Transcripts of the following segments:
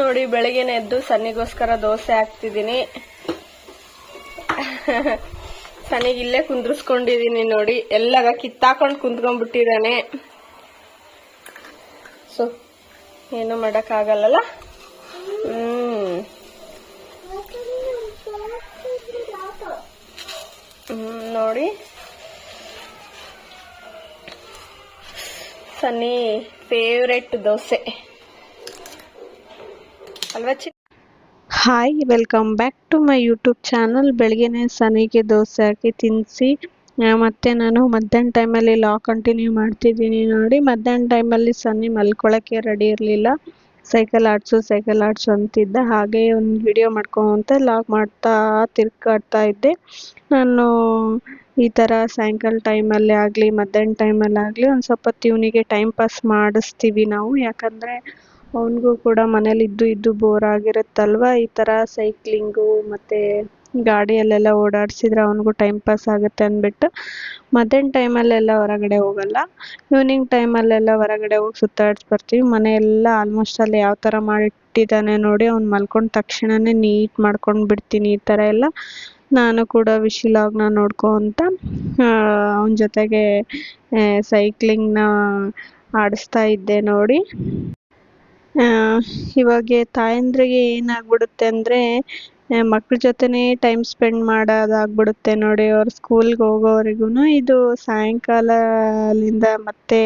ನೋಡಿ ಬೆಳಗ್ಗೆನೆ ಎದ್ದು ಸನ್ನಿಗೋಸ್ಕರ ದೋಸೆ ಹಾಕ್ತಿದ್ದೀನಿ. ಸನ್ನಿಗೆ ಇಲ್ಲೇ ಕುಂದ್ರಿಸ್ಕೊಂಡಿದೀನಿ ನೋಡಿ. ಎಲ್ಲಾಗ ಕಿತ್ತಾಕೊಂಡು ಕುಂತ್ಕೊಂಡ್ಬಿಟ್ಟಿದ್ದಾನೆ. ಸೊ ಏನು ಮಾಡೋಕ್ಕಾಗಲ್ಲಲ್ಲ? ಹ್ಮ್, ನೋಡಿ. ಸನ್ನಿ ಫೇವ್ರೆಟ್ ದೋಸೆ. ಅಲ್ವಾ ಚಿ? Hi welcome back to my YouTube channel ಬೆಳಗ್ಗೆನೆ ಸನಿಗೆ ದೋಸೆ ಹಾಕಿ ತಿನ್ನಿಸಿ ಮತ್ತೆ ನಾನು ಮಧ್ಯಾಹ್ನ ಟೈಮಲ್ಲಿ ಲಾ ಕಂಟಿನ್ಯೂ ಮಾಡ್ತಿದ್ದೀನಿ ನೋಡಿ. ಮಧ್ಯಾಹ್ನ ಟೈಮಲ್ಲಿ ಸನ್ನಿ ಮಲ್ಕೊಳ್ಳೋಕ್ಕೆ ರೆಡಿ ಇರಲಿಲ್ಲ. ಸೈಕಲ್ ಆಡಿಸು ಸೈಕಲ್ ಆಡಿಸು ಅಂತಿದ್ದ. ಹಾಗೆ ಒಂದು ವಿಡಿಯೋ ಮಾಡ್ಕೊಂತ ಲಾಗ್ ಮಾಡ್ತಾ ತಿರ್ಗಾಡ್ತಾ ಇದ್ದೆ. ನಾನು ಈ ಥರ ಸಾಯಂಕಾಲ ಟೈಮಲ್ಲಿ ಆಗಲಿ, ಮಧ್ಯಾಹ್ನ ಟೈಮಲ್ಲಿ ಆಗಲಿ ಒಂದು ಸ್ವಲ್ಪ ಇವನಿಗೆ ಟೈಮ್ ಪಾಸ್ ಮಾಡಿಸ್ತೀವಿ ನಾವು. ಯಾಕಂದರೆ ಅವನಿಗೂ ಕೂಡ ಮನೇಲಿ ಇದ್ದು ಇದ್ದು ಬೋರ್ ಆಗಿರುತ್ತಲ್ವ? ಈ ಥರ ಸೈಕ್ಲಿಂಗು ಮತ್ತು ಗಾಡಿಯಲ್ಲೆಲ್ಲ ಓಡಾಡಿಸಿದ್ರೆ ಅವನಿಗೂ ಟೈಮ್ ಪಾಸ್ ಆಗುತ್ತೆ ಅಂದ್ಬಿಟ್ಟು ಮಧ್ಯಾಹ್ನ ಟೈಮಲ್ಲೆಲ್ಲ ಹೊರಗಡೆ ಹೋಗಲ್ಲ. ಈವ್ನಿಂಗ್ ಟೈಮಲ್ಲೆಲ್ಲ ಹೊರಗಡೆ ಹೋಗಿ ಸುತ್ತಾಡ್ಸಿ ಬರ್ತೀವಿ ಮನೆಯೆಲ್ಲ ಆಲ್ಮೋಸ್ಟ್ ಅಲ್ಲಿ ಯಾವ ಥರ ಮಾಡಿಟ್ಟಿದ್ದಾನೆ ನೋಡಿ ಅವ್ನು ಮಲ್ಕೊಂಡ ತಕ್ಷಣವೇ ನೀಟ್ ಮಾಡ್ಕೊಂಡು ಬಿಡ್ತೀನಿ ಈ ಥರ ಎಲ್ಲ. ನಾನು ಕೂಡ ವಿಶಿಲಾಗ್ನ ನೋಡ್ಕೊಂತ ಅವನ ಜೊತೆಗೆ ಸೈಕ್ಲಿಂಗ್ನ ಆಡಿಸ್ತಾ ಇದ್ದೆ ನೋಡಿ. ಇವಾಗ ತಾಯಂದ್ರಿಗೆ ಏನಾಗ್ಬಿಡುತ್ತೆ ಅಂದರೆ ಮಕ್ಳ ಜೊತೆನೇ ಟೈಮ್ ಸ್ಪೆಂಡ್ ಮಾಡೋದಾಗ್ಬಿಡುತ್ತೆ ನೋಡಿ, ಅವ್ರು ಸ್ಕೂಲ್ಗೆ ಹೋಗೋವರೆಗೂ ಇದು ಸಾಯಂಕಾಲದಿಂದ ಮತ್ತೆ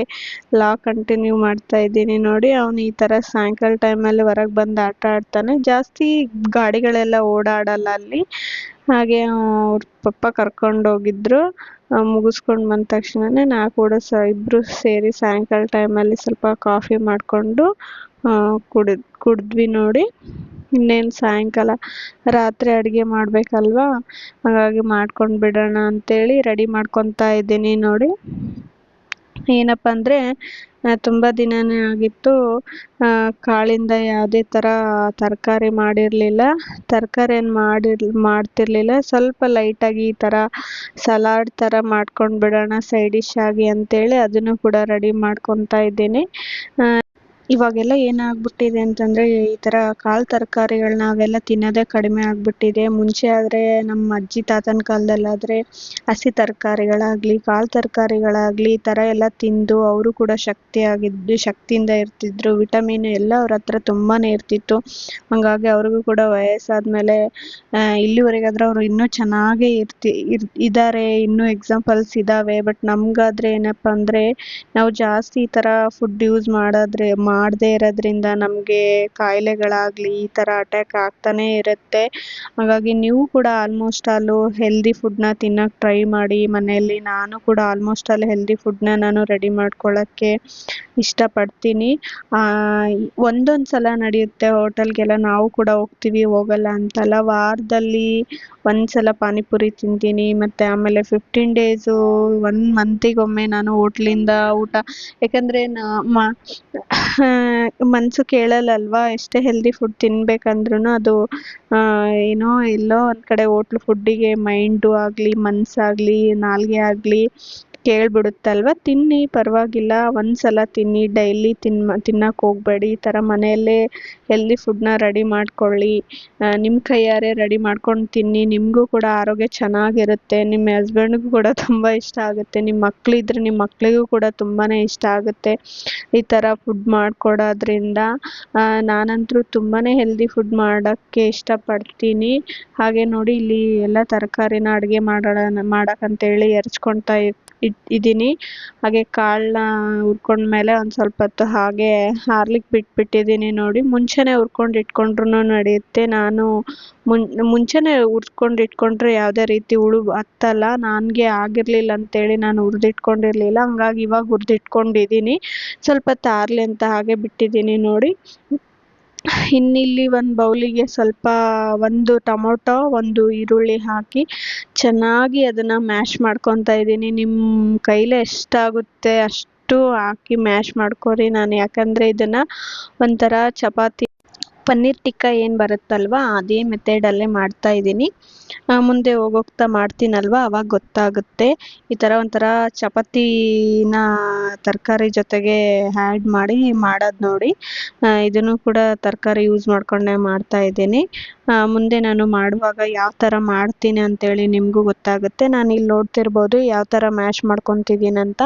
ಲಾ ಕಂಟಿನ್ಯೂ ಮಾಡ್ತಾ ಇದ್ದೀನಿ ನೋಡಿ, ಅವನು ಈ ಥರ ಸಾಯಂಕಾಲ ಟೈಮಲ್ಲಿ ಹೊರಗೆ ಬಂದು ಆಟ ಆಡ್ತಾನೆ. ಜಾಸ್ತಿ ಗಾಡಿಗಳೆಲ್ಲ ಓಡಾಡಲ್ಲ ಅಲ್ಲಿ. ಹಾಗೆ ಅವ್ರ ಪಪ್ಪ ಕರ್ಕೊಂಡು ಹೋಗಿದ್ರು ಮುಗಿಸ್ಕೊಂಡು ಬಂದ ತಕ್ಷಣನೇ ನಾ ಕೂಡ ಸ ಇಬ್ಬರು ಸೇರಿ ಸಾಯಂಕಾಲ ಟೈಮಲ್ಲಿ ಸ್ವಲ್ಪ ಕಾಫಿ ಮಾಡಿಕೊಂಡು ಕುಡಿದ್, ಕುಡಿದ್ವಿ ನೋಡಿ. ಇನ್ನೇನು ಸಾಯಂಕಾಲ ರಾತ್ರಿ ಅಡುಗೆ ಮಾಡಬೇಕಲ್ವಾ? ಹಾಗಾಗಿ ಮಾಡ್ಕೊಂಡು ಬಿಡೋಣ ಅಂತೇಳಿ ರೆಡಿ ಮಾಡ್ಕೊತಾ ಇದ್ದೀನಿ ನೋಡಿ. ಏನಪ್ಪ ಅಂದರೆ ತುಂಬ ದಿನನೇ ಆಗಿತ್ತು. ಕಾಳಿಂದ ಯಾವುದೇ ಥರ ತರಕಾರಿ ಮಾಡಿರಲಿಲ್ಲ. ತರಕಾರಿ ಏನು ಮಾಡಿರ್, ಮಾಡ್ತಿರ್ಲಿಲ್ಲ. ಸ್ವಲ್ಪ ಲೈಟಾಗಿ ಈ ಥರ ಸಲಾಡ್ ಥರ ಮಾಡ್ಕೊಂಡು ಬಿಡೋಣ ಸೈಡ್ ಡಿಶ್ ಆಗಿ ಅಂತೇಳಿ ಅದನ್ನು ಕೂಡ ರೆಡಿ ಮಾಡ್ಕೊತಾ ಇದ್ದೀನಿ. ಇವಾಗೆಲ್ಲ ಏನಾಗ್ಬಿಟ್ಟಿದೆ ಅಂತಂದರೆ ಈ ಥರ ಕಾಳು ತರಕಾರಿಗಳನ್ನ ಅವೆಲ್ಲ ತಿನ್ನೋದೇ ಕಡಿಮೆ ಆಗಿಬಿಟ್ಟಿದೆ. ಮುಂಚೆ ಆದರೆ ನಮ್ಮ ಅಜ್ಜಿ ತಾತನ ಕಾಲದಲ್ಲಾದರೆ ಹಸಿ ತರಕಾರಿಗಳಾಗಲಿ, ಕಾಳು ತರಕಾರಿಗಳಾಗಲಿ ಈ ಥರ ಎಲ್ಲ ತಿಂದು ಅವರು ಕೂಡ ಶಕ್ತಿಯಾಗಿದ್ದು ಶಕ್ತಿಯಿಂದ ಇರ್ತಿದ್ರು. ವಿಟಮಿನ್ ಎಲ್ಲ ಅವ್ರ ಹತ್ರ ತುಂಬಾ ಇರ್ತಿತ್ತು. ಹಾಗಾಗಿ ಅವ್ರಿಗೂ ಕೂಡ ವಯಸ್ಸಾದ್ಮೇಲೆ ಇಲ್ಲಿವರೆಗಾದ್ರೆ ಅವರು ಇನ್ನೂ ಚೆನ್ನಾಗೇ ಇರ್ತಿ, ಇರ್ ಇದ್ದಾರೆ ಇನ್ನೂ ಎಕ್ಸಾಂಪಲ್ಸ್ ಇದ್ದಾವೆ ಬಟ್ ನಮಗಾದ್ರೆ ಏನಪ್ಪ ಅಂದರೆ, ನಾವು ಜಾಸ್ತಿ ಈ ಥರ ಫುಡ್ ಯೂಸ್ ಮಾಡೋದ್ರೆ ಮಾಡದೇ ಇರೋದ್ರಿಂದ ನಮಗೆ ಕಾಯಿಲೆಗಳಾಗಲಿ ಈ ಥರ ಅಟ್ಯಾಕ್ ಆಗ್ತಾನೇ ಇರುತ್ತೆ. ಹಾಗಾಗಿ ನೀವು ಕೂಡ ಆಲ್ಮೋಸ್ಟ್ ಆಲು ಹೆಲ್ದಿ ಫುಡ್ನ ತಿನ್ನೋಕ್ಕೆ ಟ್ರೈ ಮಾಡಿ. ಮನೆಯಲ್ಲಿ ನಾನು ಕೂಡ ಆಲ್ಮೋಸ್ಟ್ ಆಲ್ ಹೆಲ್ದಿ ಫುಡ್ನ ನಾನು ರೆಡಿ ಮಾಡ್ಕೊಳ್ಳೋಕ್ಕೆ ಇಷ್ಟಪಡ್ತೀನಿ. ಒಂದೊಂದು ಸಲ ನಡೆಯುತ್ತೆ ಹೋಟೆಲ್ಗೆಲ್ಲ, ನಾವು ಕೂಡ ಹೋಗ್ತೀವಿ, ಹೋಗಲ್ಲ ಅಂತಲ್ಲ. ವಾರದಲ್ಲಿ ಒಂದು ಸಲ ಪಾನಿಪುರಿ ತಿಂತೀನಿ. ಮತ್ತು ಆಮೇಲೆ ಫಿಫ್ಟೀನ್ ಡೇಸು ಒನ್ ಮಂತಿಗೊಮ್ಮೆ ನಾನು ಹೋಟ್ಲಿಂದ ಊಟ. ಯಾಕಂದರೆ ನಾ, ಮ ಮನಸ್ಸು ಕೇಳಲ್ಲಲ್ವಾ? ಎಷ್ಟೇ ಹೆಲ್ದಿ ಫುಡ್ ತಿನ್ಬೇಕಂದ್ರೂ ಅದು ಏನೋ ಎಲ್ಲೋ ಒಂದು ಕಡೆ ಹೋಟ್ಲು ಫುಡ್ಡಿಗೆ ಮೈಂಡು ಆಗಲಿ ಮನಸ್ಸಾಗಲಿ ನಾಲಿಗೆ ಆಗಲಿ ಕೇಳ್ಬಿಡುತ್ತಲ್ವ? ತಿನ್ನಿ, ಪರವಾಗಿಲ್ಲ. ಒಂದು ಸಲ ತಿನ್ನಿ, ಡೈಲಿ ತಿನ್ನ ತಿನ್ನಕ್ಕೆ ಹೋಗಬೇಡಿ. ಈ ಥರ ಮನೆಯಲ್ಲೇ ಹೆಲ್ದಿ ಫುಡ್ನ ರೆಡಿ ಮಾಡ್ಕೊಳ್ಳಿ. ನಿಮ್ಮ ಕೈಯಾರೆ ರೆಡಿ ಮಾಡ್ಕೊಂಡು ತಿನ್ನಿ. ನಿಮಗೂ ಕೂಡ ಆರೋಗ್ಯ ಚೆನ್ನಾಗಿರುತ್ತೆ. ನಿಮ್ಮ ಹಸ್ಬೆಂಡ್ಗೂ ಕೂಡ ತುಂಬ ಇಷ್ಟ ಆಗುತ್ತೆ. ನಿಮ್ಮ ಮಕ್ಕಳಿದ್ರೆ ನಿಮ್ಮ ಮಕ್ಕಳಿಗೂ ಕೂಡ ತುಂಬಾ ಇಷ್ಟ ಆಗುತ್ತೆ. ಈ ಥರ ಫುಡ್ ಮಾಡಿಕೊಡೋದ್ರಿಂದ ನಾನಂತೂ ತುಂಬಾ ಹೆಲ್ದಿ ಫುಡ್ ಮಾಡೋಕ್ಕೆ ಇಷ್ಟಪಡ್ತೀನಿ. ಹಾಗೆ ನೋಡಿ, ಇಲ್ಲಿ ಎಲ್ಲ ತರಕಾರಿನ ಅಡುಗೆ ಮಾಡೋಣ, ಮಾಡೋಕ್ಕಂತೇಳಿ ಇಟ್ ಇದ್ದೀನಿ. ಹಾಗೆ ಕಾಳನ್ನ ಹುರ್ಕೊಂಡ್ಮೇಲೆ ಒಂದು ಸ್ವಲ್ಪ ಹೊತ್ತು ಹಾಗೆ ಹಾರ್ಲಿಕ್ಕೆ ಬಿಟ್ಬಿಟ್ಟಿದ್ದೀನಿ ನೋಡಿ. ಮುಂಚೆನೇ ಹುರ್ಕೊಂಡು ಇಟ್ಕೊಂಡ್ರೂ ನಡೆಯುತ್ತೆ. ನಾನು ಮುಂಚೆನೇ ಹುರ್ಕೊಂಡು ಇಟ್ಕೊಂಡ್ರೆ ಯಾವುದೇ ರೀತಿ ಹುಳು ಹತ್ತಲ್ಲ. ನನಗೆ ಆಗಿರಲಿಲ್ಲ ಅಂತೇಳಿ ನಾನು ಹುರಿದಿಟ್ಕೊಂಡಿರ್ಲಿಲ್ಲ. ಹಂಗಾಗಿ ಇವಾಗ ಹುರಿದಿಟ್ಕೊಂಡಿದ್ದೀನಿ. ಸ್ವಲ್ಪ ಹೊತ್ತು ಆರಲಿ ಅಂತ ಹಾಗೆ ಬಿಟ್ಟಿದ್ದೀನಿ ನೋಡಿ. ಇನ್ನಿಲ್ಲಿ ಒಂದು ಬೌಲಿಗೆ ಸ್ವಲ್ಪ ಒಂದು ಟೊಮೊಟೊ, ಒಂದು ಈರುಳ್ಳಿ ಹಾಕಿ ಚೆನ್ನಾಗಿ ಅದನ್ನು ಮ್ಯಾಶ್ ಮಾಡ್ಕೊತಾ ಇದ್ದೀನಿ. ನಿಮ್ಮ ಕೈಲಿ ಎಷ್ಟಾಗುತ್ತೆ ಅಷ್ಟು ಹಾಕಿ ಮ್ಯಾಶ್ ಮಾಡ್ಕೊರಿ ನಾನು. ಯಾಕಂದರೆ ಇದನ್ನು ಒಂಥರ ಚಪಾತಿ, ಪನ್ನೀರ್ ಟಿಕ್ಕ ಏನು ಬರುತ್ತಲ್ವ, ಅದೇ ಮೆಥಡಲ್ಲೇ ಮಾಡ್ತಾ ಇದ್ದೀನಿ. ಮುಂದೆ ಹೋಗೋಗ್ತಾ ಮಾಡ್ತೀನಲ್ವ? ಅವಾಗ ಗೊತ್ತಾಗುತ್ತೆ. ಈ ಥರ ಒಂಥರ ಚಪಾತಿನ ತರಕಾರಿ ಜೊತೆಗೆ ಆ್ಯಡ್ ಮಾಡಿ ಮಾಡೋದು ನೋಡಿ. ಇದನ್ನು ಕೂಡ ತರಕಾರಿ ಯೂಸ್ ಮಾಡ್ಕೊಂಡೇ ಮಾಡ್ತಾ ಇದ್ದೀನಿ. ಮುಂದೆ ನಾನು ಮಾಡುವಾಗ ಯಾವ ಥರ ಮಾಡ್ತೀನಿ ಅಂತೇಳಿ ನಿಮಗೂ ಗೊತ್ತಾಗುತ್ತೆ. ನಾನು ಇಲ್ಲಿ ನೋಡ್ತಿರ್ಬೋದು ಯಾವ ಥರ ಮ್ಯಾಶ್ ಮಾಡ್ಕೊತಿದ್ದೀನಿ ಅಂತ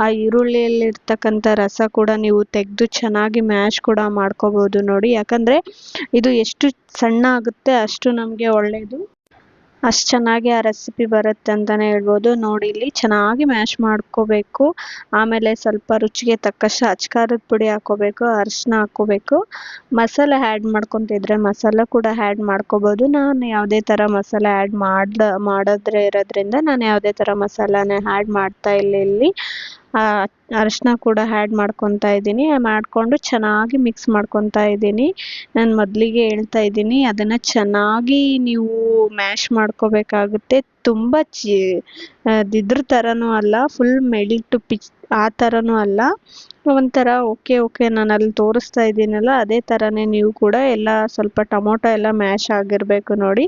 ಆ, ಈರುಳ್ಳಿಯಲ್ಲಿರ್ತಕ್ಕಂಥ ರಸ ಕೂಡ ನೀವು ತೆಗೆದು ಚೆನ್ನಾಗಿ ಮ್ಯಾಶ್ ಕೂಡ ಮಾಡ್ಕೋಬೋದು ನೋಡಿ. ಯಾಕಂದರೆ ಇದು ಎಷ್ಟು ಸಣ್ಣ ಆಗುತ್ತೆ ಅಷ್ಟು ನಮಗೆ ಒಳ್ಳೆಯದು ಅಷ್ಟು ಚೆನ್ನಾಗಿ ಆ ರೆಸಿಪಿ ಬರುತ್ತೆ ಅಂತಲೇ ಹೇಳ್ಬೋದು. ನೋಡಿ ಇಲ್ಲಿ ಚೆನ್ನಾಗಿ ಮ್ಯಾಶ್ ಮಾಡ್ಕೋಬೇಕು. ಆಮೇಲೆ ಸ್ವಲ್ಪ ರುಚಿಗೆ ತಕ್ಕಷ್ಟು ಅಚ್ಕಾರದ ಪುಡಿ ಹಾಕ್ಕೋಬೇಕು ಅರಿಶಿನ ಹಾಕ್ಕೋಬೇಕು ಮಸಾಲೆ ಆ್ಯಡ್ ಮಾಡ್ಕೊತಿದ್ರೆ ಮಸಾಲೆ ಕೂಡ ಆ್ಯಡ್ ಮಾಡ್ಕೋಬೋದು. ನಾನು ಯಾವುದೇ ಥರ ಮಸಾಲೆ ಆ್ಯಡ್ ಮಾಡ ಮಾಡೋದ್ರೆ ಇರೋದ್ರಿಂದ ನಾನು ಯಾವುದೇ ಥರ ಮಸಾಲಾನೇ ಆ್ಯಡ್ ಮಾಡ್ತಾ ಇಲ್ಲ ಇಲ್ಲಿ. ಅರಿಶಿನ ಕೂಡ ಆ್ಯಡ್ ಮಾಡ್ಕೊತಾ ಇದ್ದೀನಿ. ಮಾಡಿಕೊಂಡು ಚೆನ್ನಾಗಿ ಮಿಕ್ಸ್ ಮಾಡ್ಕೊತಾ ಇದ್ದೀನಿ. ನಾನು ಮೊದಲಿಗೆ ಹೇಳ್ತಾ ಇದ್ದೀನಿ, ಅದನ್ನು ಚೆನ್ನಾಗಿ ನೀವು ಮ್ಯಾಶ್ ಮಾಡ್ಕೋಬೇಕಾಗುತ್ತೆ. ತುಂಬ ಚಿ ಇದ್ರ ಥರನೂ ಅಲ್ಲ ಫುಲ್ ಮೆಲ್ಟ್ ಪಿಚ್ ಆ ಥರನೂ ಅಲ್ಲ. ಒಂಥರ ಓಕೆ ಓಕೆ ನಾನು ಅಲ್ಲಿ ತೋರಿಸ್ತಾ ಇದ್ದೀನಲ್ಲ, ಅದೇ ಥರನೇ ನೀವು ಕೂಡ ಎಲ್ಲ ಸ್ವಲ್ಪ ಟೊಮೊಟೊ ಎಲ್ಲ ಮ್ಯಾಶ್ ಆಗಿರಬೇಕು ನೋಡಿ.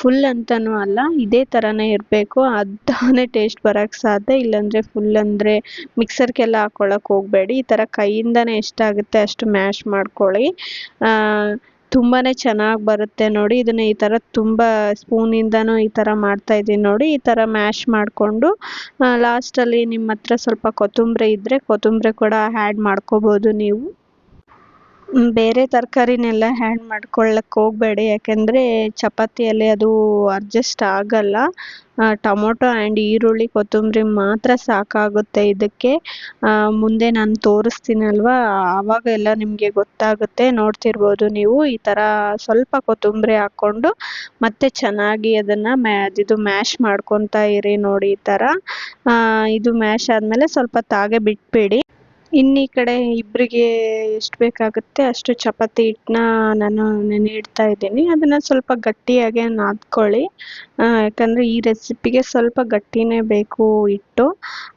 ಫುಲ್ ಅಂತನೂ ಅಲ್ಲ, ಇದೇ ಥರನೇ ಇರಬೇಕು. ಅದಾನೇ ಟೇಸ್ಟ್ ಬರೋಕ್ಕೆ ಸಾಧ್ಯ. ಇಲ್ಲಾಂದರೆ ಫುಲ್ ಅಂದರೆ ಮಿಕ್ಸರ್ಗೆಲ್ಲ ಹಾಕ್ಕೊಳಕ್ಕೆ ಹೋಗಬೇಡಿ. ಈ ಥರ ಕೈಯಿಂದನೇ ಎಷ್ಟಾಗುತ್ತೆ ಅಷ್ಟು ಮ್ಯಾಶ್ ಮಾಡ್ಕೊಳ್ಳಿ. ತುಂಬಾ ಚೆನ್ನಾಗಿ ಬರುತ್ತೆ ನೋಡಿ. ಇದನ್ನ ಈ ಥರ ತುಂಬ ಸ್ಪೂನಿಂದನೂ ಈ ಥರ ಮಾಡ್ತಾ ಇದ್ದೀನಿ ನೋಡಿ. ಈ ಥರ ಮ್ಯಾಶ್ ಮಾಡಿಕೊಂಡು ಲಾಸ್ಟಲ್ಲಿ ನಿಮ್ಮ ಹತ್ರ ಸ್ವಲ್ಪ ಕೊತ್ತಂಬರಿ ಇದ್ದರೆ ಕೊತ್ತಂಬರಿ ಕೂಡ ಆ್ಯಡ್ ಮಾಡ್ಕೋಬೋದು ನೀವು. ಬೇರೆ ತರಕಾರಿನೆಲ್ಲ ಆ್ಯಡ್ ಮಾಡ್ಕೊಳ್ಳಕ್ಕೆ ಹೋಗಬೇಡಿ. ಯಾಕೆಂದರೆ ಚಪಾತಿಯಲ್ಲಿ ಅದು ಅಡ್ಜಸ್ಟ್ ಆಗಲ್ಲ. ಟೊಮೊಟೊ ಆ್ಯಂಡ್ ಈರುಳ್ಳಿ ಕೊತ್ತಂಬರಿ ಮಾತ್ರ ಸಾಕಾಗುತ್ತೆ ಇದಕ್ಕೆ. ಮುಂದೆ ನಾನು ತೋರಿಸ್ತೀನಲ್ವ? ಆವಾಗ ಎಲ್ಲ ನಿಮಗೆ ಗೊತ್ತಾಗುತ್ತೆ. ನೋಡ್ತಿರ್ಬೋದು ನೀವು ಈ ಥರ ಸ್ವಲ್ಪ ಕೊತ್ತಂಬರಿ ಹಾಕ್ಕೊಂಡು ಮತ್ತೆ ಚೆನ್ನಾಗಿ ಅದನ್ನು ಮ್ಯಾ, ಇದು ಮ್ಯಾಶ್ ಮಾಡ್ಕೊತಾ ಇರಿ ನೋಡಿ ಈ ಥರ ಇದು ಮ್ಯಾಶ್ ಆದಮೇಲೆ ಸ್ವಲ್ಪ ತಾಗೆ ಬಿಟ್ಬಿಡಿ. ಇನ್ನು ಈ ಕಡೆ ಇಬ್ಬರಿಗೆ ಎಷ್ಟು ಬೇಕಾಗುತ್ತೆ ಅಷ್ಟು ಚಪಾತಿ ಹಿಟ್ಟನ್ನ ನಾನು ನೆನೆ ಇಡ್ತಾ ಇದ್ದೀನಿ. ಅದನ್ನು ಸ್ವಲ್ಪ ಗಟ್ಟಿಯಾಗೆ ನಾದ್ಕೊಳ್ಳಿ. ಯಾಕಂದರೆ ಈ ರೆಸಿಪಿಗೆ ಸ್ವಲ್ಪ ಗಟ್ಟಿನೇ ಬೇಕು ಹಿಟ್ಟು.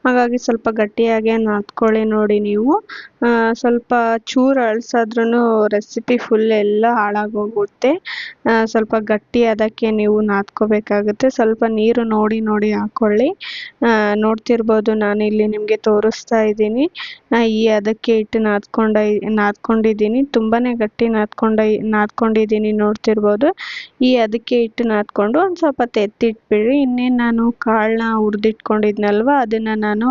ಹಾಗಾಗಿ ಸ್ವಲ್ಪ ಗಟ್ಟಿಯಾಗೆ ನಾದ್ಕೊಳ್ಳಿ ನೋಡಿ ನೀವು. ಸ್ವಲ್ಪ ಚೂರು ಅಳ್ಸಾದ್ರೂ ರೆಸಿಪಿ ಫುಲ್ ಎಲ್ಲ ಹಾಳಾಗೋಗುತ್ತೆ ಸ್ವಲ್ಪ ಗಟ್ಟಿ ಅದಕ್ಕೆ ನೀವು ನಾದ್ಕೋಬೇಕಾಗುತ್ತೆ. ಸ್ವಲ್ಪ ನೀರು ನೋಡಿ ನೋಡಿ ಹಾಕ್ಕೊಳ್ಳಿ ನೋಡ್ತಿರ್ಬೋದು, ನಾನು ಇಲ್ಲಿ ನಿಮಗೆ ತೋರಿಸ್ತಾ ಇದ್ದೀನಿ. ಈ ಅದಕ್ಕೆ ಇಟ್ಟು ನಾದ್ಕೊಂಡ, ನಾದ್ಕೊಂಡಿದ್ದೀನಿ. ತುಂಬಾನೇ ಗಟ್ಟಿ ನಾದ್ಕೊಂಡ, ನಾದ್ಕೊಂಡಿದ್ದೀನಿ ನೋಡ್ತಿರ್ಬೋದು. ಈ ಅದಕ್ಕೆ ಇಟ್ಟು ನಾದ್ಕೊಂಡು ಒಂದು ಸ್ವಲ್ಪ ತೆತ್ತಿಟ್ಬಿಡಿ ಇನ್ನೇನು ನಾನು ಕಾಳನ್ನ ಹುರಿದಿಟ್ಕೊಂಡಿದ್ನಲ್ವ, ಅದನ್ನು ನಾನು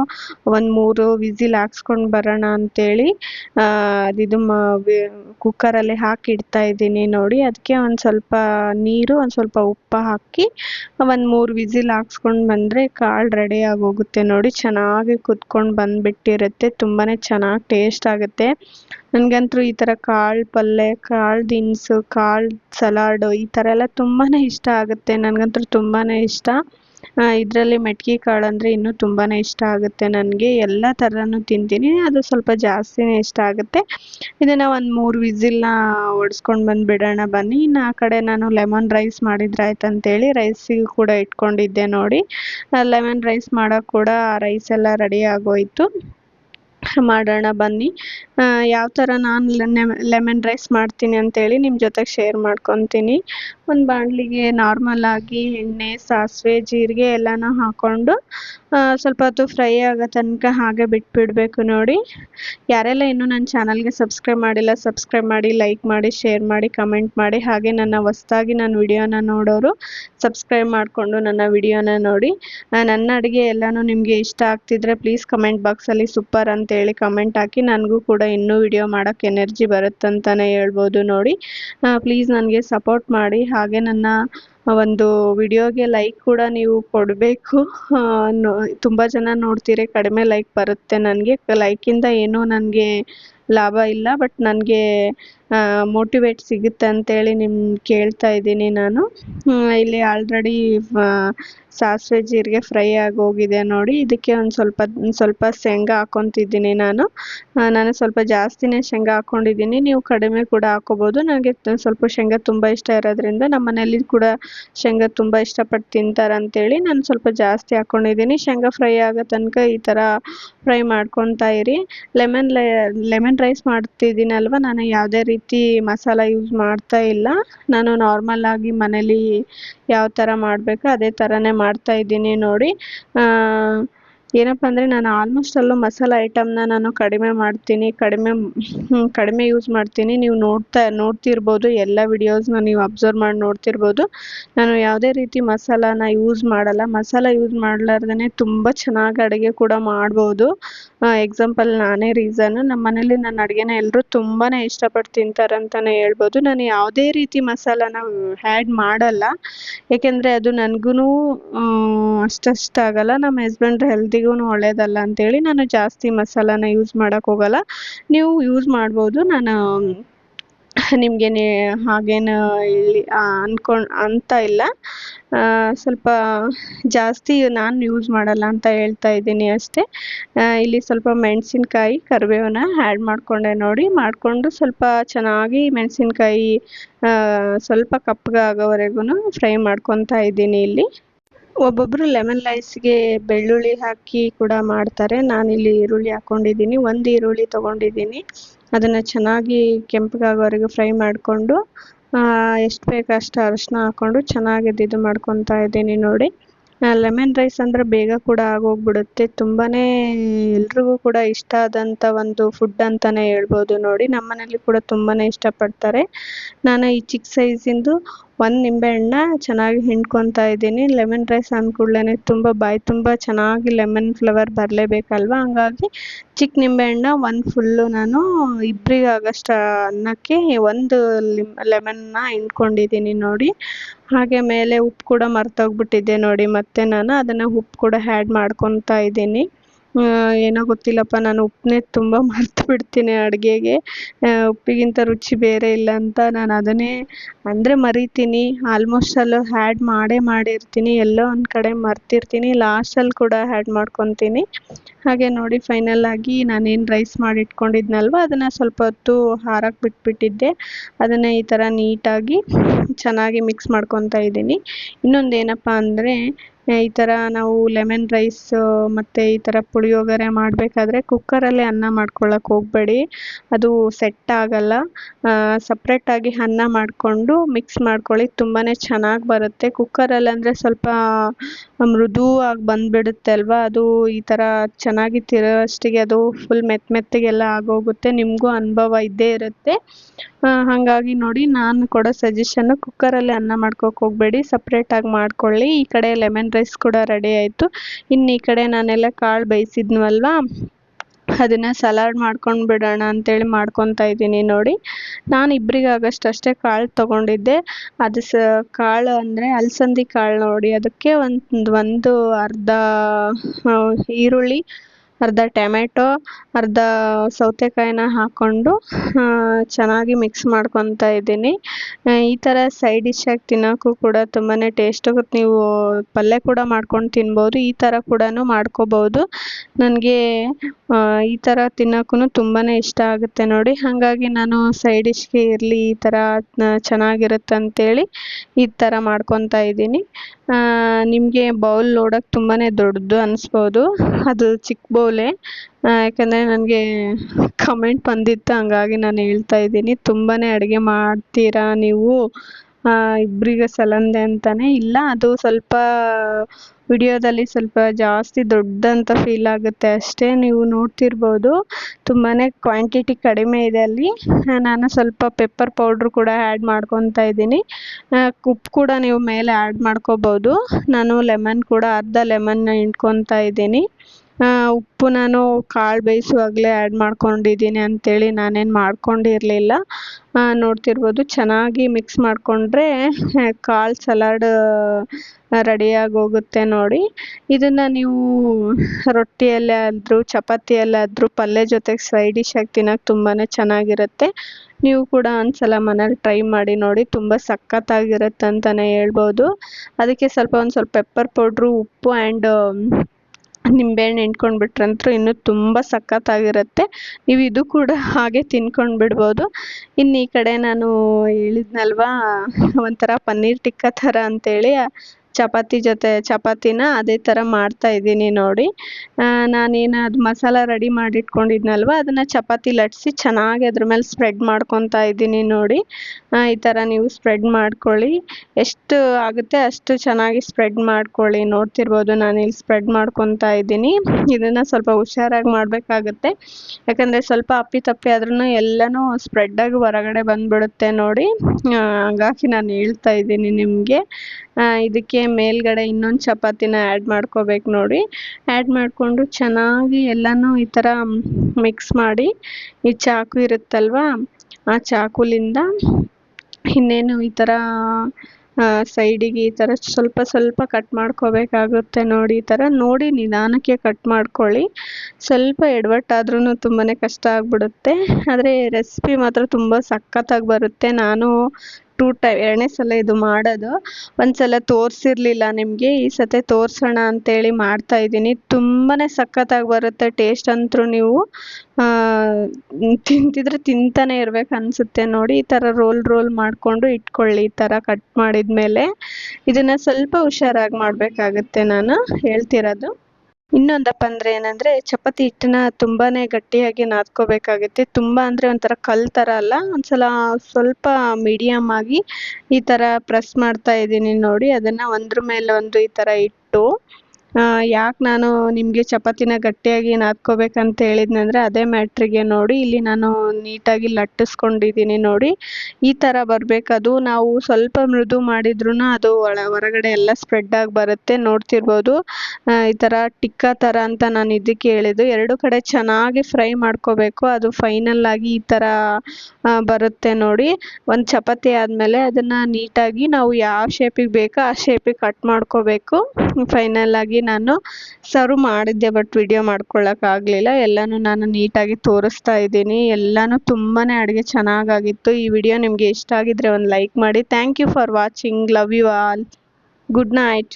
ಒಂದು ಮೂರು ವಿಸಿಲ್ ಹಾಕ್ಸ್ಕೊಂಡು ಬರೋಣ ಅಂತೇಳಿ ಮ ಕುಕ್ಕರಲ್ಲಿ ಹಾಕಿ ಇಡ್ತಾ ಇದ್ದೀನಿ ನೋಡಿ. ಅದಕ್ಕೆ ಒಂದು ಸ್ವಲ್ಪ ನೀರು, ಒಂದು ಸ್ವಲ್ಪ ಉಪ್ಪು ಹಾಕಿ ಒಂದು ಮೂರು ವಿಸಿಲ್ ಹಾಕ್ಸ್ಕೊಂಡು ಬಂದರೆ ಕಾಳು ರೆಡಿ ಆಗೋಗುತ್ತೆ ನೋಡಿ, ಚೆನ್ನಾಗಿ ಕುದ್ಕೊಂಡು ಬಂದುಬಿಟ್ಟಿರುತ್ತೆ ತುಂಬಾ ಚೆನ್ನಾಗಿ ಟೇಸ್ಟ್ ಆಗುತ್ತೆ. ನನಗಂತೂ ಈ ಥರ ಕಾಳು ಪಲ್ಯ ಕಾಳು ದಿನಸು, ಕಾಳು ಸಲಾಡು ಈ ಥರ ಎಲ್ಲ ತುಂಬಾ ಇಷ್ಟ ಆಗುತ್ತೆ. ನನಗಂತೂ ತುಂಬಾ ಇಷ್ಟ. ಇದರಲ್ಲಿ ಮೆಟ್ಕೆ ಕಾಳು ಅಂದರೆ ಇನ್ನೂ ತುಂಬಾ ಇಷ್ಟ ಆಗುತ್ತೆ ನನಗೆ. ಎಲ್ಲ ಥರನೂ ತಿಂತೀನಿ. ಅದು ಸ್ವಲ್ಪ ಜಾಸ್ತಿನೇ ಇಷ್ಟ ಆಗುತ್ತೆ. ಇದನ್ನು ಒಂದು ಮೂರು ವಿಸಿಲ್ನ ಬಂದು ಬಿಡೋಣ ಬನ್ನಿ. ಇನ್ನು ಆ ಕಡೆ ನಾನು ಲೆಮನ್ ರೈಸ್ ಮಾಡಿದ್ರೆ ಅಂತೇಳಿ ರೈಸಿಗೆ ಕೂಡ ಇಟ್ಕೊಂಡಿದ್ದೆ ನೋಡಿ. ಲೆಮನ್ ರೈಸ್ ಮಾಡೋಕೆ ಕೂಡ ರೈಸ್ ಎಲ್ಲ ರೆಡಿ ಆಗೋಯಿತು. ಮಾಡೋಣ ಬನ್ನಿ. ಯಾವ ಥರ ನಾನು ಲೆಮನ್ ರೈಸ್ ಮಾಡ್ತೀನಿ ಅಂತೇಳಿ ನಿಮ್ಮ ಜೊತೆಗೆ ಶೇರ್ ಮಾಡ್ಕೊತೀನಿ. ಒಂದು ಬಾಣಲಿಗೆ ನಾರ್ಮಲ್ ಆಗಿ ಎಣ್ಣೆ, ಸಾಸಿವೆ, ಜೀರಿಗೆ ಎಲ್ಲನೂ ಹಾಕ್ಕೊಂಡು ಸ್ವಲ್ಪ ಹೊತ್ತು ಫ್ರೈ ಆಗೋ ತನಕ ಹಾಗೆ ಬಿಟ್ಬಿಡಬೇಕು ನೋಡಿ. ಯಾರೆಲ್ಲ ಇನ್ನೂ ನನ್ನ ಚಾನಲ್ಗೆ ಸಬ್ಸ್ಕ್ರೈಬ್ ಮಾಡಿಲ್ಲ ಸಬ್ಸ್ಕ್ರೈಬ್ ಮಾಡಿ ಲೈಕ್ ಮಾಡಿ ಶೇರ್ ಮಾಡಿ ಕಮೆಂಟ್ ಮಾಡಿ, ಹಾಗೆ ನನ್ನ ಹೊಸ್ದಾಗಿ ನನ್ನ ವಿಡಿಯೋನ ನೋಡೋರು ಸಬ್ಸ್ಕ್ರೈಬ್ ಮಾಡಿಕೊಂಡು ನನ್ನ ವಿಡಿಯೋನ ನೋಡಿ. ನನ್ನ ಅಡುಗೆ ಎಲ್ಲನೂ ನಿಮಗೆ ಇಷ್ಟ ಆಗ್ತಿದ್ರೆ ಪ್ಲೀಸ್ ಕಮೆಂಟ್ ಬಾಕ್ಸಲ್ಲಿ ಸೂಪರ್ ಅಂತೇಳಿ ಕಮೆಂಟ್ ಹಾಕಿ. ನನಗೂ ಕೂಡ ಇನ್ನೂ ವಿಡಿಯೋ ಮಾಡೋಕ್ಕೆ ಎನರ್ಜಿ ಬರುತ್ತಂತಲೇ ಹೇಳ್ಬೋದು ನೋಡಿ. ಪ್ಲೀಸ್ ನನಗೆ ಸಪೋರ್ಟ್ ಮಾಡಿ. ಹಾಗೆ ನನ್ನ ಒಂದು ವಿಡಿಯೋಗೆ ಲೈಕ್ ಕೂಡ ನೀವು ಕೊಡಬೇಕು. ತುಂಬ ಜನ ನೋಡ್ತೀರಿ, ಕಡಿಮೆ ಲೈಕ್ ಬರುತ್ತೆ ನನಗೆ. ಲೈಕಿಂದ ಏನೂ ನನಗೆ ಲಾಭ ಇಲ್ಲ ಬಟ್ ನನಗೆ ಮೋಟಿವೇಟ್ ಸಿಗುತ್ತೆ ಅಂತೇಳಿ ನಿಮ್ಮ ಕೇಳ್ತಾ ಇದ್ದೀನಿ ನಾನು. ಇಲ್ಲಿ ಆಲ್ರೆಡಿ ಸಾಸಿವೆ ಜೀರಿಗೆ ಫ್ರೈ ಆಗೋಗಿದೆ ನೋಡಿ. ಇದಕ್ಕೆ ಒಂದು ಸ್ವಲ್ಪ ಸ್ವಲ್ಪ ಶೇಂಗಾ ಹಾಕ್ಕೊತಿದ್ದೀನಿ ನಾನು. ನಾನು ಸ್ವಲ್ಪ ಜಾಸ್ತಿನೇ ಶೇಂಗಾ ಹಾಕ್ಕೊಂಡಿದ್ದೀನಿ ನೀವು ಕಡಿಮೆ ಕೂಡ ಹಾಕೋಬೋದು. ನನಗೆ ಸ್ವಲ್ಪ ಶೇಂಗಾ ತುಂಬ ಇಷ್ಟ ಇರೋದ್ರಿಂದ ನಮ್ಮ ಮನೇಲಿ ಕೂಡ ಶೇಂಗಾ ತುಂಬ ಇಷ್ಟಪಟ್ಟು ತಿಂತಾರೆ ಅಂತೇಳಿ ನಾನು ಸ್ವಲ್ಪ ಜಾಸ್ತಿ ಹಾಕ್ಕೊಂಡಿದ್ದೀನಿ ಶೇಂಗಾ ಫ್ರೈ ಆಗೋ ತನಕ ಈ ಥರ ಫ್ರೈ ಮಾಡ್ಕೊತಾ ಇರಿ. ಲೆಮನ್ ಲೆಮನ್ ರೈಸ್ ಮಾಡ್ತಿದ್ದೀನಲ್ವ ನಾನು ಯಾವುದೇ ರೀತಿ ಮಸಾಲ ಯೂಸ್ ಮಾಡ್ತಾ ಇಲ್ಲ. ನಾನು ನಾರ್ಮಲ್ ಆಗಿ ಮನೇಲಿ ಯಾವ ಥರ ಮಾಡಬೇಕು ಅದೇ ಥರನೇ ಮಾಡ್ತಾ ಇದ್ದೀನಿ ನೋಡಿ. ಏನಪ್ಪ ಅಂದರೆ ನಾನು ಆಲ್ಮೋಸ್ಟ್ ಅಲ್ಲೂ ಮಸಾಲ ಐಟಮ್ನ ನಾನು ಕಡಿಮೆ ಮಾಡ್ತೀನಿ, ಕಡಿಮೆ ಕಡಿಮೆ ಯೂಸ್ ಮಾಡ್ತೀನಿ. ನೀವು ನೋಡ್ತಾ, ನೋಡ್ತಿರ್ಬೋದು, ಎಲ್ಲ ವಿಡಿಯೋಸ್ನ ನೀವು ಅಬ್ಸರ್ವ್ ಮಾಡಿ ನೋಡ್ತಿರ್ಬೋದು. ನಾನು ಯಾವುದೇ ರೀತಿ ಮಸಾಲಾನ ಯೂಸ್ ಮಾಡಲ್ಲ. ಮಸಾಲ ಯೂಸ್ ಮಾಡಲಾರ್ದೇ ತುಂಬ ಚೆನ್ನಾಗಿ ಅಡುಗೆ ಕೂಡ ಮಾಡ್ಬೋದು. ಎಕ್ಸಾಂಪಲ್ ನಾನೇ ರೀಸನ್ ನಮ್ಮ ಮನೇಲಿ ನನ್ನ ಅಡುಗೆನ ಎಲ್ಲರೂ ತುಂಬಾ ಇಷ್ಟಪಟ್ಟು ತಿಂತಾರೆ ಅಂತಲೇ ಹೇಳ್ಬೋದು. ನಾನು ಯಾವುದೇ ರೀತಿ ಮಸಾಲಾನ ಆ್ಯಡ್ ಮಾಡಲ್ಲ. ಏಕೆಂದರೆ ಅದು ನನಗೂ ಅಷ್ಟಷ್ಟಾಗಲ್ಲ ನಮ್ಮ ಹಸ್ಬೆಂಡ್ ಹೆಲ್ತಿಗೂ ಒಳ್ಳೇದಲ್ಲ ಅಂತೇಳಿ ನಾನು ಜಾಸ್ತಿ ಮಸಾಲಾನ ಯೂಸ್ ಮಾಡೋಕ್ಕೆ ಹೋಗಲ್ಲ. ನೀವು ಯೂಸ್ ಮಾಡ್ಬೋದು. ನಾನು ನಿಮಗೇನೆ ಹಾಗೇನು ಇಲ್ಲಿ ಅನ್ಕೊಂಡು, ಅಂತ ಇಲ್ಲ. ಸ್ವಲ್ಪ ಜಾಸ್ತಿ ನಾನು ಯೂಸ್ ಮಾಡಲ್ಲ ಅಂತ ಹೇಳ್ತಾ ಇದ್ದೀನಿ ಅಷ್ಟೇ. ಇಲ್ಲಿ ಸ್ವಲ್ಪ ಮೆಣಸಿನ್ಕಾಯಿ ಕರಿಬೇವನ್ನ ಆ್ಯಡ್ ಮಾಡಿಕೊಂಡೆ ನೋಡಿ. ಮಾಡಿಕೊಂಡು ಸ್ವಲ್ಪ ಚೆನ್ನಾಗಿ ಮೆಣಸಿನ್ಕಾಯಿ ಸ್ವಲ್ಪ ಕಪ್ಪಗಾಗೋವರೆಗೂ ಫ್ರೈ ಮಾಡ್ಕೊತಾ ಇದ್ದೀನಿ ಇಲ್ಲಿ. ಒಬ್ಬೊಬ್ಬರು ಲೆಮನ್ ರೈಸ್ಗೆ ಬೆಳ್ಳುಳ್ಳಿ ಹಾಕಿ ಕೂಡ ಮಾಡ್ತಾರೆ. ನಾನು ಇಲ್ಲಿ ಈರುಳ್ಳಿ ಹಾಕೊಂಡಿದ್ದೀನಿ. ಒಂದು ಈರುಳ್ಳಿ ತಗೊಂಡಿದ್ದೀನಿ. ಅದನ್ನು ಚೆನ್ನಾಗಿ ಕೆಂಪಗಾಗೋವರೆಗೂ ಫ್ರೈ ಮಾಡಿಕೊಂಡು ಎಷ್ಟು ಬೇಕು ಅಷ್ಟು ಅರಿಶಿನ ಹಾಕ್ಕೊಂಡು ಚೆನ್ನಾಗಿ ಇದು ಮಾಡ್ಕೊತಾ ಇದ್ದೀನಿ ನೋಡಿ. ಲೆಮನ್ ರೈಸ್ ಅಂದರೆ ಬೇಗ ಕೂಡ ಆಗೋಗ್ಬಿಡುತ್ತೆ. ತುಂಬಾ ಎಲ್ರಿಗೂ ಕೂಡ ಇಷ್ಟ ಆದಂಥ ಒಂದು ಫುಡ್ ಅಂತಲೇ ಹೇಳ್ಬೋದು ನೋಡಿ. ನಮ್ಮನೇಲಿ ಕೂಡ ತುಂಬಾ ಇಷ್ಟಪಡ್ತಾರೆ. ನಾನು ಈ ಚಿಕ್ಕ ಸೈಜಿಂದು ಒಂದು ನಿಂಬೆಹಣ್ಣ ಚೆನ್ನಾಗಿ ಹಿಂಡ್ಕೊತಾ ಇದ್ದೀನಿ. ಲೆಮನ್ ರೈಸ್ ಅಂದ ಕೂಡಲೇ ತುಂಬ ಬಾಯಿ ತುಂಬ ಚೆನ್ನಾಗಿ ಲೆಮನ್ ಫ್ಲೇವರ್ ಬರಲೇಬೇಕಲ್ವ? ಹಂಗಾಗಿ ಚಿಕ್ಕ ನಿಂಬೆಹಣ್ಣ ಒಂದು ಫುಲ್ಲು ನಾನು ಇಬ್ಬರಿಗೆ ಆಗೋಷ್ಟು ಅನ್ನಕ್ಕೆ ಒಂದು ಲಿಮ್ ಲೆಮನ್ನ ಹಿಂಡ್ಕೊಂಡಿದ್ದೀನಿ ನೋಡಿ. ಹಾಗೆ ಮೇಲೆ ಉಪ್ಪು ಕೂಡ ಮರ್ತೋಗ್ಬಿಟ್ಟಿದ್ದೆ ನೋಡಿ ಮತ್ತೆ ನಾನು ಅದನ್ನು ಉಪ್ಪು ಕೂಡ ಆ್ಯಡ್ ಮಾಡ್ಕೊತಾ ಇದ್ದೀನಿ. ಏನೋ ಗೊತ್ತಿಲ್ಲಪ್ಪ, ನಾನು ಉಪ್ಪನ್ನೇ ತುಂಬ ಮರೆತು ಬಿಡ್ತೀನಿ ಅಡುಗೆಗೆ. ಉಪ್ಪಿಗಿಂತ ರುಚಿ ಬೇರೆ ಇಲ್ಲ ಅಂತ ನಾನು ಅದನ್ನೇ ಅಂದರೆ ಮರಿತೀನಿ. ಆಲ್ಮೋಸ್ಟ್ ಅಲ್ಲೂ ಆ್ಯಡ್ ಮಾಡೇ ಮಾಡಿರ್ತೀನಿ. ಎಲ್ಲೋ ಒಂದು ಕಡೆ ಮರ್ತಿರ್ತೀನಿ. ಲಾಸ್ಟಲ್ಲಿ ಕೂಡ ಆ್ಯಡ್ ಮಾಡ್ಕೊತೀನಿ. ಹಾಗೆ ನೋಡಿ ಫೈನಲ್ ಆಗಿ ನಾನೇನು ರೈಸ್ ಮಾಡಿ ಇಟ್ಕೊಂಡಿದ್ನಲ್ವ ಅದನ್ನು ಸ್ವಲ್ಪ ಹೊತ್ತು ಹಾರಕ್ಕೆ ಬಿಟ್ಬಿಟ್ಟಿದ್ದೆ. ಅದನ್ನು ಈ ಥರ ನೀಟಾಗಿ ಚೆನ್ನಾಗಿ ಮಿಕ್ಸ್ ಮಾಡ್ಕೊತಾ ಇದ್ದೀನಿ. ಇನ್ನೊಂದು ಏನಪ್ಪ ಅಂದರೆ ಈ ಥರ ನಾವು ಲೆಮನ್ ರೈಸ್ ಮತ್ತು ಈ ಥರ ಪುಳಿಯೋಗರೆ ಮಾಡಬೇಕಾದ್ರೆ ಕುಕ್ಕರಲ್ಲೇ ಅನ್ನ ಮಾಡ್ಕೊಳ್ಳೋಕೆ ಹೋಗಬೇಡಿ. ಅದು ಸೆಟ್ ಆಗಲ್ಲ. ಸಪ್ರೇಟಾಗಿ ಅನ್ನ ಮಾಡಿಕೊಂಡು ಮಿಕ್ಸ್ ಮಾಡ್ಕೊಳ್ಳಿ. ತುಂಬಾ ಚೆನ್ನಾಗಿ ಬರುತ್ತೆ. ಕುಕ್ಕರಲ್ಲಿ ಅಂದರೆ ಸ್ವಲ್ಪ ಮೃದುವಾಗಿ ಬಂದುಬಿಡುತ್ತೆ ಅಲ್ವಾ ಅದು ಈ ಥರ ಚೆನ್ನಾಗಿ ತಿರುವಷ್ಟಿಗೆ ಅದು ಫುಲ್ ಮೆತ್ತ ಮೆತ್ತಗೆಲ್ಲ ಆಗೋಗುತ್ತೆ. ನಿಮಗೂ ಅನುಭವ ಇದ್ದೇ ಇರುತ್ತೆ. ಹಾಗಾಗಿ ನೋಡಿ ನಾನು ಕೊಡೋ ಸಜೆಷನ್ನು ಕುಕ್ಕರಲ್ಲಿ ಅನ್ನ ಮಾಡ್ಕೋಕೆ ಹೋಗಬೇಡಿ. ಸಪ್ರೇಟಾಗಿ ಮಾಡ್ಕೊಳ್ಳಿ. ಈ ಕಡೆ ಲೆಮನ್ ರೈಸ್ ಕೂಡ ರೆಡಿ ಆಯಿತು. ಇನ್ನು ಈ ಕಡೆ ನಾನೆಲ್ಲ ಕಾಳು ಬೇಯಿಸಿದ್ನಲ್ವಾ? ಅದನ್ನು ಸಲಾಡ್ ಮಾಡ್ಕೊಂಡು ಬಿಡೋಣ ಅಂತೇಳಿ ಮಾಡ್ಕೊತಾ ಇದ್ದೀನಿ ನೋಡಿ. ನಾನು ಇಬ್ಬರಿಗೆ ಆಗೋಷ್ಟು ಅಷ್ಟೇ ಕಾಳು ತೊಗೊಂಡಿದ್ದೆ. ಅದು ಸ, ಕಾಳು ಅಂದರೆ ಅಲಸಂದಿ ಕಾಳು ನೋಡಿ. ಅದಕ್ಕೆ ಒಂದು ಒಂದು ಅರ್ಧ ಈರುಳ್ಳಿ ಅರ್ಧ ಟೊಮೆಟೊ ಅರ್ಧ ಸೌತೆಕಾಯಿನ ಹಾಕ್ಕೊಂಡು ಚೆನ್ನಾಗಿ ಮಿಕ್ಸ್ ಮಾಡ್ಕೊತಾ ಇದ್ದೀನಿ. ಈ ಥರ ಸೈಡ್ ಡಿಶ್ಶಾಗಿ ತಿನ್ನೋಕ್ಕೂ ಕೂಡ ತುಂಬಾ ಟೇಸ್ಟ್ ನೀವು ಪಲ್ಯ ಕೂಡ ಮಾಡ್ಕೊಂಡು ತಿನ್ಬೋದು, ಈ ಥರ ಕೂಡ ಮಾಡ್ಕೋಬೋದು. ನನಗೆ ಈ ಥರ ತಿನ್ನೋಕ್ಕೂ ತುಂಬಾ ಇಷ್ಟ ಆಗುತ್ತೆ ನೋಡಿ. ಹಾಗಾಗಿ ನಾನು ಸೈಡ್ ಡಿಶ್ಗೆ ಇರಲಿ, ಈ ಥರ ಚೆನ್ನಾಗಿರುತ್ತೆ ಅಂತೇಳಿ ಈ ಥರ ಮಾಡ್ಕೊತಾ ಇದ್ದೀನಿ. ನಿಮಗೆ ಬೌಲ್ ನೋಡೋಕೆ ತುಂಬಾ ದೊಡ್ಡದು ಅನಿಸ್ಬೋದು. ಅದು ಚಿಕ್ಕ ಬೌಲೇ ಯಾಕಂದರೆ ನನಗೆ ಕಮೆಂಟ್ ಬಂದಿತ್ತು, ಹಂಗಾಗಿ ನಾನು ಹೇಳ್ತಾ ಇದ್ದೀನಿ. ತುಂಬಾ ಅಡುಗೆ ಮಾಡ್ತೀರಾ ನೀವು? ಇಬ್ಬರಿಗೆ ಸಲಂದೆ ಅಂತಲೇ ಇಲ್ಲ, ಅದು ಸ್ವಲ್ಪ ವಿಡಿಯೋದಲ್ಲಿ ಸ್ವಲ್ಪ ಜಾಸ್ತಿ ದೊಡ್ಡದಂತ ಫೀಲ್ ಆಗುತ್ತೆ ಅಷ್ಟೇ, ನೀವು ನೋಡ್ತಿರ್ಬೋದು. ತುಂಬಾ ಕ್ವಾಂಟಿಟಿ ಕಡಿಮೆ ಇದೆ ಅಲ್ಲಿ. ನಾನು ಸ್ವಲ್ಪ ಪೆಪ್ಪರ್ ಪೌಡ್ರ್ ಕೂಡ ಆ್ಯಡ್ ಮಾಡ್ಕೊತಾ ಇದ್ದೀನಿ. ಉಪ್ಪು ಕೂಡ ನೀವು ಮೇಲೆ ಆ್ಯಡ್ ಮಾಡ್ಕೋಬೋದು. ನಾನು ಲೆಮನ್ ಕೂಡ ಅರ್ಧ ಲೆಮನ್ನ ಹಿಂಡ್ಕೊತಾ ಇದ್ದೀನಿ. ಉಪ್ಪು ನಾನು ಕಾಳು ಬೇಯಿಸುವಾಗಲೇ ಆ್ಯಡ್ ಮಾಡ್ಕೊಂಡಿದ್ದೀನಿ ಅಂತೇಳಿ ನಾನೇನು ಮಾಡ್ಕೊಂಡಿರಲಿಲ್ಲ. ನೋಡ್ತಿರ್ಬೋದು ಚೆನ್ನಾಗಿ ಮಿಕ್ಸ್ ಮಾಡಿಕೊಂಡ್ರೆ ಕಾಳು ಸಲಾಡ್ ರೆಡಿಯಾಗಿ ಹೋಗುತ್ತೆ ನೋಡಿ. ಇದನ್ನು ನೀವು ರೊಟ್ಟಿಯಲ್ಲೇ ಆದರೂ ಚಪಾತಿಯಲ್ಲಾದರೂ ಪಲ್ಯ ಜೊತೆಗೆ ಸೈಡ್ ಡಿಶಾಗಿ ತಿನ್ನೋಕೆ ತುಂಬಾ ಚೆನ್ನಾಗಿರುತ್ತೆ. ನೀವು ಕೂಡ ಒಂದ್ಸಲ ಮನೇಲಿ ಟ್ರೈ ಮಾಡಿ ನೋಡಿ, ತುಂಬ ಸಖತ್ತಾಗಿರುತ್ತೆ ಅಂತಲೇ ಹೇಳ್ಬೋದು. ಅದಕ್ಕೆ ಸ್ವಲ್ಪ ಒಂದು ಸ್ವಲ್ಪ ಪೆಪ್ಪರ್ ಪೌಡ್ರು ಉಪ್ಪು ಆ್ಯಂಡ್ ನಿಂಬೆಹಣ್ಣು ಹಿಂಡ್ಕೊಂಡ್ಬಿಟ್ರಂತೂ ಇನ್ನೂ ತುಂಬ ಸಖತ್ತಾಗಿರುತ್ತೆ. ನೀವು ಇದು ಕೂಡ ಹಾಗೆ ತಿನ್ಕೊಂಡು ಬಿಡ್ಬೋದು ಇನ್ನು ಈ ಕಡೆ ನಾನು ಹೇಳಿದ್ನಲ್ವಾ, ಒಂಥರ ಪನ್ನೀರ್ ಟಿಕ್ಕ ಥರ ಅಂತೇಳಿ ಚಪಾತಿ ಜೊತೆ ಚಪಾತಿನ ಅದೇ ಥರ ಮಾಡ್ತಾ ಇದ್ದೀನಿ ನೋಡಿ. ನಾನೇನು ಅದು ಮಸಾಲ ರೆಡಿ ಮಾಡಿ ಇಟ್ಕೊಂಡಿದ್ನಲ್ವ ಅದನ್ನು ಚಪಾತಿ ಲಟ್ಟಿಸಿ ಚೆನ್ನಾಗಿ ಅದ್ರ ಮೇಲೆ ಸ್ಪ್ರೆಡ್ ಮಾಡ್ಕೊತಾ ಇದ್ದೀನಿ ನೋಡಿ. ಈ ಥರ ನೀವು ಸ್ಪ್ರೆಡ್ ಮಾಡ್ಕೊಳ್ಳಿ. ಎಷ್ಟು ಆಗುತ್ತೆ ಅಷ್ಟು ಚೆನ್ನಾಗಿ ಸ್ಪ್ರೆಡ್ ಮಾಡ್ಕೊಳ್ಳಿ. ನೋಡ್ತಿರ್ಬೋದು ನಾನು ಇಲ್ಲಿ ಸ್ಪ್ರೆಡ್ ಮಾಡ್ಕೊತಾ ಇದ್ದೀನಿ. ಇದನ್ನು ಸ್ವಲ್ಪ ಹುಷಾರಾಗಿ ಮಾಡಬೇಕಾಗುತ್ತೆ. ಯಾಕಂದರೆ ಸ್ವಲ್ಪ ಅಪ್ಪಿ ತಪ್ಪಿ ಆದ್ರೂ ಎಲ್ಲನೂ ಸ್ಪ್ರೆಡ್ಡಾಗಿ ಹೊರಗಡೆ ಬಂದುಬಿಡುತ್ತೆ ನೋಡಿ. ಹಂಗಾಗಿ ನಾನು ಹೇಳ್ತಾ ಇದ್ದೀನಿ ನಿಮಗೆ. ಇದಕ್ಕೆ ಮೇಲ್ಗಡೆ ಇನ್ನೊಂದು ಚಪಾತಿನ ಆ್ಯಡ್ ಮಾಡ್ಕೋಬೇಕು ನೋಡಿ. ಆ್ಯಡ್ ಮಾಡಿಕೊಂಡು ಚೆನ್ನಾಗಿ ಎಲ್ಲನೂ ಈ ಥರ ಮಿಕ್ಸ್ ಮಾಡಿ, ಈ ಚಾಕು ಇರುತ್ತಲ್ವಾ, ಆ ಚಾಕುಲಿಂದ ಇನ್ನೇನು ಈ ಥರ ಸೈಡಿಗೆ ಈ ಥರ ಸ್ವಲ್ಪ ಸ್ವಲ್ಪ ಕಟ್ ಮಾಡ್ಕೋಬೇಕಾಗುತ್ತೆ ನೋಡಿ ಈ ಥರ ನೋಡಿ ನಿಧಾನಕ್ಕೆ ಕಟ್ ಮಾಡ್ಕೊಳ್ಳಿ. ಸ್ವಲ್ಪ ಎಡವಟ್ಟಾದ್ರೂ ತುಂಬಾ ಕಷ್ಟ ಆಗಿಬಿಡುತ್ತೆ. ಆದರೆ ರೆಸಿಪಿ ಮಾತ್ರ ತುಂಬ ಸಖತ್ತಾಗಿ ಬರುತ್ತೆ. ನಾನು ಟೂ ಟೈ, ಎರಡನೇ ಸಲ ಇದು ಮಾಡೋದು. ಒಂದು ಸಲ ತೋರಿಸಿರ್ಲಿಲ್ಲ ನಿಮಗೆ, ಈ ಸತೆ ತೋರಿಸೋಣ ಅಂತೇಳಿ ಮಾಡ್ತಾ ಇದ್ದೀನಿ. ತುಂಬಾ ಸಖತ್ತಾಗಿ ಬರುತ್ತೆ ಟೇಸ್ಟ್ ಅಂತೂ ನೀವು. ತಿಂತಿದ್ರೆ ತಿಂತಾನೆ ಇರಬೇಕು ಅನಿಸುತ್ತೆ ನೋಡಿ. ಈ ಥರ ರೋಲ್ ರೋಲ್ ಮಾಡಿಕೊಂಡು ಇಟ್ಕೊಳ್ಳಿ, ಈ ಥರ ಕಟ್ ಮಾಡಿದ ಮೇಲೆ ಇದನ್ನು ಸ್ವಲ್ಪ ಹುಷಾರಾಗಿ ಮಾಡಬೇಕಾಗುತ್ತೆ ನಾನು, ಹೇಳ್ತಿರೋದು. ಇನ್ನೊಂದಪ್ಪ ಅಂದರೆ ಏನಂದರೆ ಚಪಾತಿ ಹಿಟ್ಟನ್ನ ತುಂಬಾ ಗಟ್ಟಿಯಾಗಿ ನಾದ್ಕೋಬೇಕಾಗುತ್ತೆ. ತುಂಬ ಅಂದರೆ ಒಂಥರ ಕಲ್ಲು ಥರ ಅಲ್ಲ, ಒಂದ್ಸಲ ಸ್ವಲ್ಪ ಮೀಡಿಯಮ್ ಆಗಿ ಈ ಥರ ಪ್ರೆಸ್ ಮಾಡ್ತಾ ಇದ್ದೀನಿ ನೋಡಿ, ಅದನ್ನು ಒಂದ್ರ ಮೇಲೆ ಒಂದು ಈ ಥರ ಇಟ್ಟು ಯಾಕೆ ನಾನು ನಿಮಗೆ ಚಪಾತಿನ ಗಟ್ಟಿಯಾಗಿ ನಾದ್ಕೋಬೇಕಂತ ಹೇಳಿದ್ನಂದ್ರೆ ಅದೇ ಮ್ಯಾಟ್ರಿಗೆ ನೋಡಿ, ಇಲ್ಲಿ ನಾನು ನೀಟಾಗಿ ಲಟ್ಟಿಸ್ಕೊಂಡಿದ್ದೀನಿ ನೋಡಿ. ಈ ಥರ ಅದು ನಾವು ಸ್ವಲ್ಪ ಮೃದು ಮಾಡಿದ್ರೂ ಅದು ಒಳ, ಹೊರಗಡೆ ಎಲ್ಲ ಸ್ಪ್ರೆಡ್ ಆಗಿ ಬರುತ್ತೆ. ನೋಡ್ತಿರ್ಬೋದು. ಈ ಥರ ಟಿಕ್ಕ ಥರ ಅಂತ ನಾನು ಇದಕ್ಕೆ ಹೇಳಿದ್ದು. ಎರಡು ಕಡೆ ಚೆನ್ನಾಗಿ ಫ್ರೈ ಮಾಡ್ಕೋಬೇಕು. ಅದು ಫೈನಲ್ ಆಗಿ ಈ ಥರ ಬರುತ್ತೆ ನೋಡಿ. ಒಂದು ಚಪಾತಿ ಆದಮೇಲೆ ಅದನ್ನು ನೀಟಾಗಿ ನಾವು ಯಾವ ಶೇಪಿಗೆ ಬೇಕೋ ಆ ಶೇಪಿಗೆ ಕಟ್ ಮಾಡ್ಕೋಬೇಕು. ಫೈನಲ್ ಆಗಿ ನಾನು ಸರ್ವ್ ಮಾಡಿದ್ದೆ ಬಟ್ ವಿಡಿಯೋ ಮಾಡ್ಕೊಳ್ಳೋಕ್ಕಾಗಲಿಲ್ಲ ಎಲ್ಲನೂ ನಾನು ನೀಟಾಗಿ ತೋರಿಸ್ತಾ ಇದ್ದೀನಿ. ಎಲ್ಲನೂ ತುಂಬಾ ಅಡುಗೆ ಚೆನ್ನಾಗಾಗಿತ್ತು. ಈ ವಿಡಿಯೋ ನಿಮಗೆ ಇಷ್ಟ ಆಗಿದ್ರೆ ಒಂದು ಲೈಕ್ ಮಾಡಿ. Thank you for watching love you all good night